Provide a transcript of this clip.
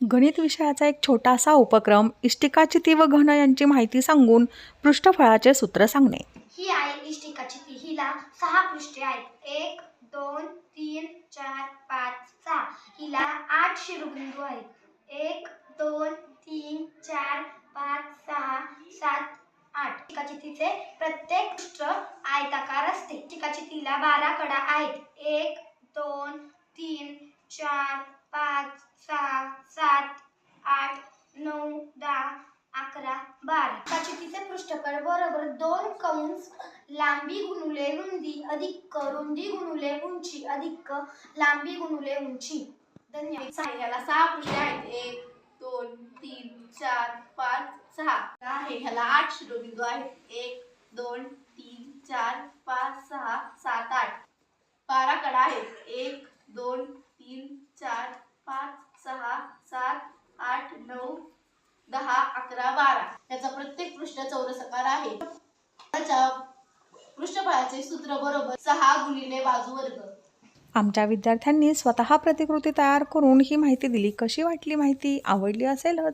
गणित विषयाचा एक छोटासा उपक्रम इष्टिकाचिती व घन यांची माहिती सांगून पृष्ठफळाचे सूत्र सांगणे. ही आहे इष्टिकाचिती हिला सहा पृष्ठे आहेत. एक दोन तीन चार पाच सहा. हिला आठ शिरोबिंदू आहेत. एक दोन तीन चार पाच सहा सात आठ. इष्टिकाचितीचे प्रत्येक पृष्ठ आयताकार असते. इष्टिकाचितीला बारा कडा आहेत. एक दोन तीन चार पाच सहा सात आठ नऊ दहा बार. बारा पृष्ठफळ. बरोबर दोन कंस लांबी गुणुले रुंदी अधिक रुंदी गुणुले उंची अधिक लांबी गुणुले उंची. धन्यवाद. ह्याला सहा पृष्ठे आहेत. एक दोन तीन चार पाच सहा. आहे. ह्याला आठ शिरोबिंदू आहेत. एक दोन तीन चार पाच सहा सात आठ. बारा कडा आहेत. एक दोन तीन चार पाच सहा सात आठ नऊ दहा अकरा बारा. याचा प्रत्येक पृष्ठ चौरसाकार आहे. त्याच्या पृष्ठफळाचे सूत्र बरोबर सहा गुणिले बाजू वर्ग. आमच्या विद्यार्थ्यांनी स्वतः प्रतिकृती तयार करून ही माहिती दिली. कशी वाटली माहिती? आवडली असेलच.